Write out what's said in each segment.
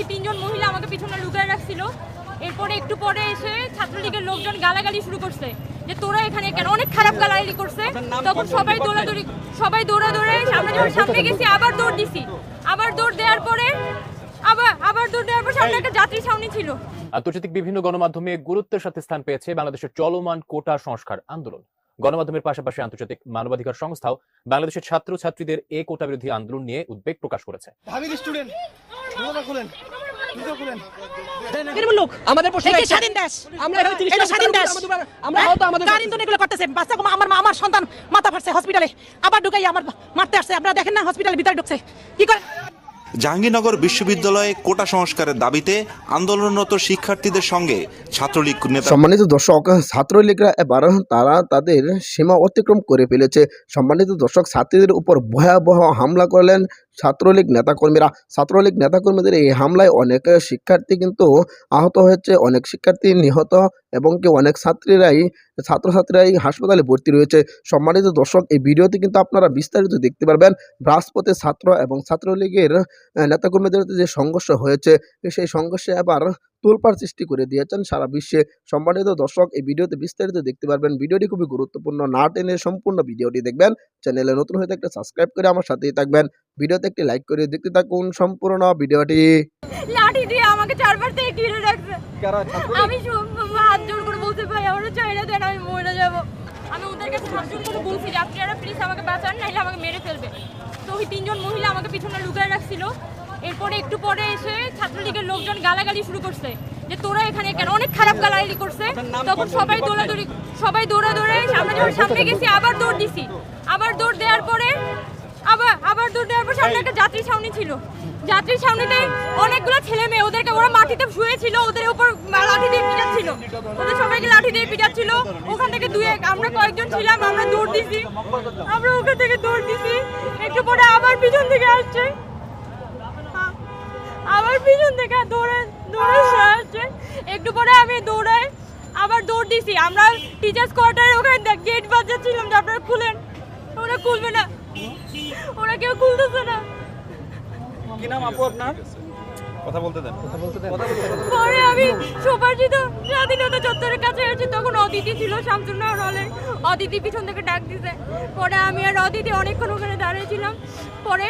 ওই তিনজন মহিলা আমাকে পিছনে লুকায় রাখছিল। এরপরে একটু পরে এসে ছাত্রলীগের লোকজন গালাগালি শুরু করছে যে তোরা এখানে কেন? অনেক খারাপ গালাগালি করছে। তখন সবাই দৌড়াদৌড়ি সবাই দৌড়া দৌড়ে আমরা যখন সামনে গেছি আবার দৌড় দিছি। আবার দৌড় দেওয়ার পরে আবার আবার দৌড় দেওয়ার পর সামনে একটা যাত্রী ছাউনি ছিল। আন্তর্জাতিক বিভিন্ন গণমাধ্যমে গুরুত্বের সাথে স্থান পেয়েছে বাংলাদেশের চলমান কোটা সংস্কার আন্দোলন। গণমাধ্যমের পাশাপাশি আন্তর্জাতিক মানবাধিকার সংস্থাও বাংলাদেশের ছাত্র ছাত্রীদের এ কোটা বিরোধী আন্দোলন নিয়ে উদ্বেগ প্রকাশ করেছে। স্টুডেন্ট আমাদের। স্বাধীন দেশ। আমরা স্বাধীন দেশ। আমাদের করতেছে? বাচ্চা সন্তান মাথা ফাটছে হসপিটালে আবার ঢুকাই আমার মারতে আসছে। আপনারা দেখেন না হসপিটালের ভিতরে ঢুকছে। কি করে? জাহাঙ্গীরনগর বিশ্ববিদ্যালয়ে কোটা সংস্কারের দাবিতে আন্দোলনরত শিক্ষার্থীদের সঙ্গে ছাত্রলীগ নেতা সম্মানিত দর্শক, ছাত্রলীগরা এবার তারা তাদের সীমা অতিক্রম করে ফেলেছে। সম্মানিত দর্শক, ছাত্রীদের উপর ভয়াবহ হামলা করলেন ছাত্রলীগ নেতাকর্মীরা, ছাত্রলীগ নেতাকর্মীদের এই হামলায় অনেক শিক্ষার্থী কিন্তু আহত হয়েছে, অনেক শিক্ষার্থী নিহত এবং কি অনেক ছাত্রীরাই, ছাত্রছাত্রীরাই হাসপাতালে ভর্তি রয়েছে। সম্মানিত দর্শক, এই ভিডিওতে কিন্তু আপনারা বিস্তারিত দেখতে পারবেন। ব্রাসপথে ছাত্র এবং ছাত্রলীগের নেতাকর্মীদের যে সংঘর্ষ হয়েছে, সেই সংঘর্ষে আবার তোলপাড় সৃষ্টি করে দিয়েছেন সারা বিশ্বে। সম্মানিত দর্শক এই ভিডিওতে বিস্তারিত দেখতে পারবেন। ভিডিওটি খুবই গুরুত্বপূর্ণ। না টেনে সম্পূর্ণ ভিডিওটি দেখবেন। চ্যানেলে নতুন হয়ে থাকলে সাবস্ক্রাইব করে আমার সাথেই থাকবেন। ভিডিওতে একটি লাইক করে দেখতে থাকুন সম্পূর্ণ ভিডিওটি। লাঠি দিয়ে আমাকে চারপাশ থেকে ঘিরে রাখছে। আমি সব- হাত জোর করে বলতে ভাই আমরা চাইলে দেন আমি মরে যাব। আমি ওদের কাছে হাত জোর করে বলছি যে আপনারা প্লিজ আমাকে বাঁচান নাহলে আমাকে মেরে ফেলবে। তো ওই তিনজন মহিলা আমাকে পিছনে লুকায় রাখছিল। এরপরে একটু পরে এসে ছাত্রলীগের লোকজন গালাগালি শুরু করছে যে তোরা এখানে কেন? অনেক খারাপ গালাগালি করছে। তখন সবাই দৌড়াদৌড়ি সবাই দৌড়া দৌড়ে আমরা যখন সামনে গেছি আবার দৌড় দিছি। আবার দৌড় দেওয়ার পরে আবার আবার দৌড় দেওয়ার পর সামনে একটা যাত্রী ছাউনি ছিল। যাত্রী ছাউনিতে অনেকগুলো ছেলে মেয়ে ওদেরকে ওরা মাটিতে শুয়ে ছিল ওদের উপর লাঠি দিয়ে পিটাচ্ছিল। ওদের সবাইকে লাঠি দিয়ে পিটাচ্ছিল। ওখান থেকে দুই এক আমরা কয়েকজন ছিলাম আমরা দৌড় দিছি। আমরা ওখান থেকে দৌড় দিছি। একটু পরে আবার পিছন থেকে আসছে। আবার পিছন থেকে দৌড়ে দৌড়ে আসছে। একটু পরে আমি দৌড়ে আবার দৌড় দিছি। আমরা টিচার্স কোয়ার্টারের ওখানে গেট বাজাচ্ছিলাম যে আপনারা খুলেন। ওরা খুলবে না। ওরা কেউ খুলতেছে না। কি নাম আপু আপনার? কথা বলতে দেন। কথা বলতে দেন। পরে আমি সুপারজিত স্বাধীনতা চত্বরের কাছে এসেছি তখন অদিতি ছিল শামসুন্নাহর হলে অদিতি পিছন থেকে ডাক দিছে। পরে আমি আর অদিতি অনেকক্ষণ ওখানে দাঁড়িয়েছিলাম পরে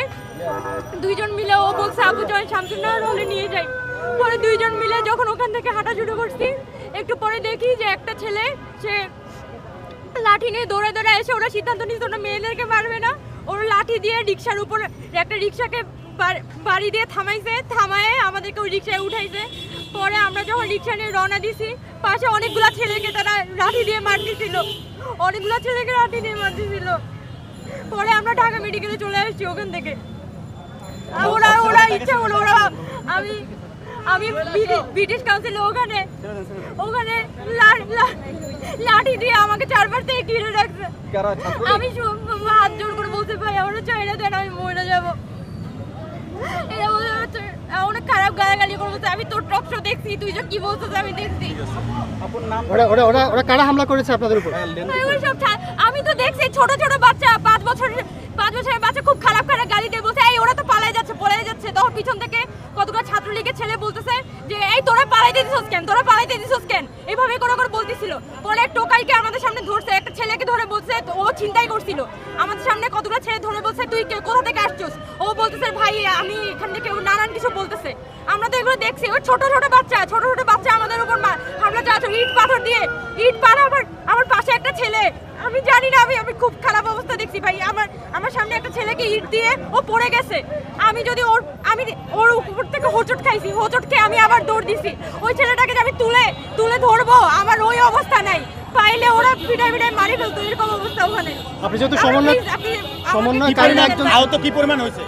দুইজন মিলে ও বলছে আবু জয় শামসুন্নাহর হলে নিয়ে যাই। পরে দুইজন মিলে যখন ওখান থেকে হাঁটা শুরু করছি একটু পরে দেখি যে একটা ছেলে সে লাঠি নিয়ে দৌড়ে দৌড়ে এসে ওরা সিদ্ধান্ত নিচ্ছে ওরা মেয়েদেরকে মারবে না। ওরা লাঠি দিয়ে রিক্সার উপর একটা রিক্সাকে বাড়ি দিয়ে থামাইছে থামায়ে আমাদেরকে ওই রিক্সায় উঠাইছে। পরে আমরা যখন রিক্সা নিয়ে রওনা দিছি পাশে অনেকগুলো ছেলেকে তারা লাঠি দিয়ে মারতেছিল। অনেকগুলো ছেলেকে লাঠি দিয়ে মারতেছিল। পরে আমরা ঢাকা মেডিকেলে চলে আসছি ওখান থেকে। ওরা ওরা ইচ্ছা হলো ওরা আমি আমি ব্রিটি- ব্রিটিশ কাউন্সিলে ওখানে ওখানে লাঠি দিয়ে আমাকে চারবার থেকে ঘিরে রাখছে। আমি হাত জোর করে বলতে পারি আমরা চাইলে দেন আমি মরে যাব। বলে অনেক খারাপ গালাগালি করব আমি তোর টক শো দেখছি তুই যে কি বলছিস আমি দেখছি। ওরা ওরা ওরা ওরা কারা হামলা করেছে আপনাদের উপর? সব আমি তো দেখছি ছোট ছোট বাচ্চা পাঁচ বছরের পাঁচ বছরের বাচ্চা খুব খারাপ খারাপ গালি দিয়ে বলছে এই ওরা তো পালাই যাচ্ছে, পলাই যাচ্ছে। তখন পিছন থেকে কতগুলো ছাত্রলীগের ছেলে বলতেছে যে, এই তোরা পালাইতে দিছস কেন? তোরা পালাইতে দিছস কেন? এইভাবে করে করে বলতেছিল। পরে টোকাইকে আমাদের সামনে ধরছে। একটা ছেলেকে ধরে বলছে, ও চিন্তাই করছিল। আমাদের সামনে কতগুলো ছেলে ধরে বলছে, তুই কোথা থেকে আসছিস? ও বলতেছে, ভাই, আমি এখান থেকে নানান কিছু বলতেছে। আমরা তো এগুলো দেখছি। ওই ছোট ছোট বাচ্চা, ছোট ছোট বাচ্চা আমাদের উপর হামলা চালাচ্ছে। ইট পাথর দিয়ে। ইট পাথর, আমার আমার পাশে একটা ছেলে আমি জানি না আমি আমি খুব খারাপ অবস্থা দেখছি ভাই। আমার আমার সামনে একটা ছেলেকে ইট দিয়ে ও পড়ে গেছে। আমি যদি ওর আমি ওর উপর থেকে হোঁচট খাইছি হোঁচট খেয়ে আমি আবার দৌড় দিছি। ওই ছেলেটাকে যে আমি তুলে তুলে ধরবো আমার ওই অবস্থা নাই। পাইলে ওরা পিটাই পিটাই মারি ফেলতো এরকম অবস্থা ওখানে। আপনি যেহেতু সমন্বয় সমন্বয়কারী একজন আহত কি পরিমাণ হয়েছে?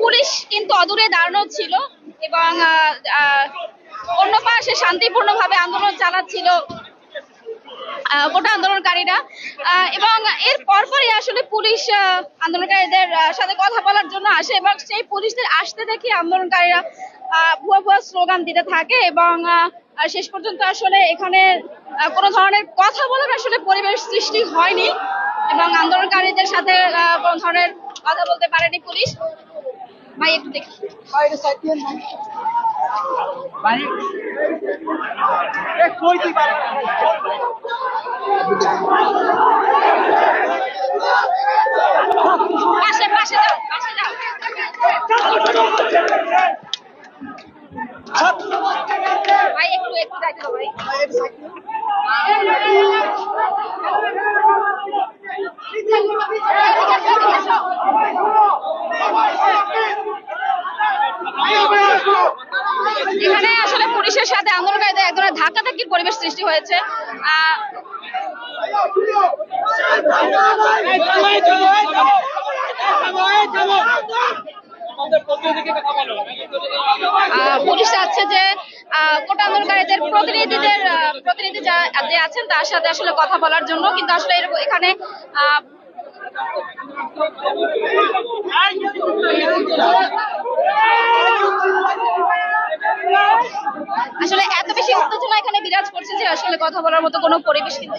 পুলিশ কিন্তু অদূরে দাঁড়ানো ছিল এবং অন্য পাশে শান্তিপূর্ণভাবে আন্দোলন চালাচ্ছিল গোটা আন্দোলনকারীরা। এবং এর পরপরই আসলে পুলিশ আন্দোলনকারীদের সাথে কথা বলার জন্য আসে এবং সেই পুলিশদের আসতে দেখে আন্দোলনকারীরা ভুয়া ভুয়া স্লোগান দিতে থাকে এবং আহ, শেষ পর্যন্ত আসলে এখানে কোনো ধরনের কথা বলার আসলে পরিবেশ সৃষ্টি হয়নি এবং আন্দোলনকারীদের সাথে কোনো ধরনের কথা বলতে পারেনি পুলিশ। ভাই একটু দেখি। ভাই, একটু এখানে আসলে পুলিশের সাথে আন্দোলনকারীদের এক ধরনের ধাক্কাধাক্কির পরিবেশ সৃষ্টি হয়েছে। পুলিশ চাচ্ছে যে কোটা আন্দোলনকারীদের প্রতিনিধিদের প্রতিনিধি যা- যে আছেন তার সাথে আসলে কথা বলার জন্য কিন্তু আসলে এখানে আসলে এত বেশি উত্তেজনা এখানে বিরাজ করছে যে আসলে কথা বলার মতো কোনো পরিবেশ কিন্তু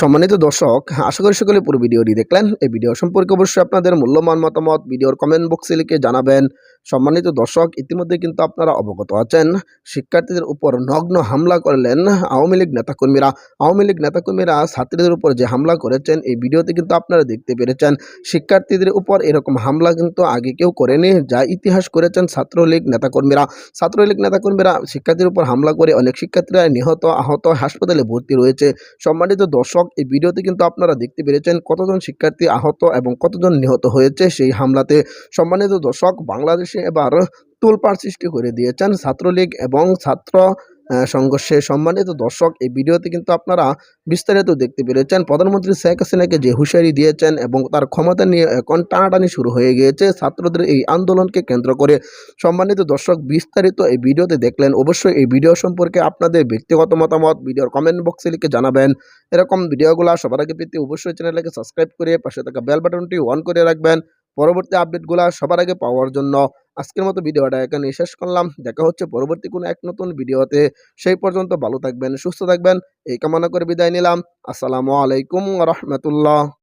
সম্মানিত দর্শক, আশা করি সকলে পুরো ভিডিওটি দেখলেন। এই ভিডিও সম্পর্কে অবশ্যই আপনাদের মূল্যবান মতামত ভিডিওর কমেন্ট বক্সে লিখে জানাবেন। সম্মানিত দর্শক, ইতিমধ্যে কিন্তু আপনারা অবগত আছেন, শিক্ষার্থীদের উপর নগ্ন হামলা করলেন আওয়ামী লীগ নেতাকর্মীরা। আওয়ামী লীগ নেতাকর্মীরা ছাত্রীদের উপর যে হামলা করেছেন, এই ভিডিওতে কিন্তু আপনারা দেখতে পেরেছেন, শিক্ষার্থীদের উপর এরকম হামলা কিন্তু আগে কেউ করেনি, যা ইতিহাস করেছেন ছাত্রলীগ নেতাকর্মীরা। ছাত্রলীগ নেতাকর্মীরা শিক্ষার্থীর উপর হামলা করে অনেক শিক্ষার্থীরা নিহত, আহত, হাসপাতালে ভর্তি রয়েছে। সম্মানিত দর্শক, এই ভিডিওতে কিন্তু আপনারা দেখতে পেরেছেন কতজন শিক্ষার্থী আহত এবং কতজন নিহত হয়েছে সেই হামলাতে। সম্মানিত দর্শক, বাংলাদেশে এবার তোলপাড় সৃষ্টি করে দিয়েছেন ছাত্রলীগ এবং ছাত্র সংঘর্ষে সম্মানিত দর্শক। এই ভিডিওতে কিন্তু আপনারা বিস্তারিত দেখতে পেরেছেন। প্রধানমন্ত্রী শেখ হাসিনাকে যে হুঁশিয়ারি দিয়েছেন এবং তার ক্ষমতা নিয়ে এখন টানাটানি শুরু হয়ে গিয়েছে, ছাত্রদের এই আন্দোলনকে কেন্দ্র করে। সম্মানিত দর্শক, বিস্তারিত এই ভিডিওতে দেখলেন, অবশ্যই এই ভিডিও সম্পর্কে আপনাদের ব্যক্তিগত মতামত ভিডিওর কমেন্ট বক্সে লিখে জানাবেন। এরকম ভিডিওগুলো সবার আগে পেতে অবশ্যই চ্যানেলটাকে সাবস্ক্রাইব করে পাশে থাকা বেল বাটনটি অন করে রাখবেন। পরবর্তী আপডেটগুলো সবার আগে পাওয়ার জন্য আজকের মতো ভিডিওটা এখানে শেষ করলাম। দেখা হচ্ছে পরবর্তী কোনো এক নতুন ভিডিওতে। সেই পর্যন্ত ভালো থাকবেন, সুস্থ থাকবেন। এই কামনা করে বিদায় নিলাম। আসসালামু আলাইকুম রহমতুল্লাহ।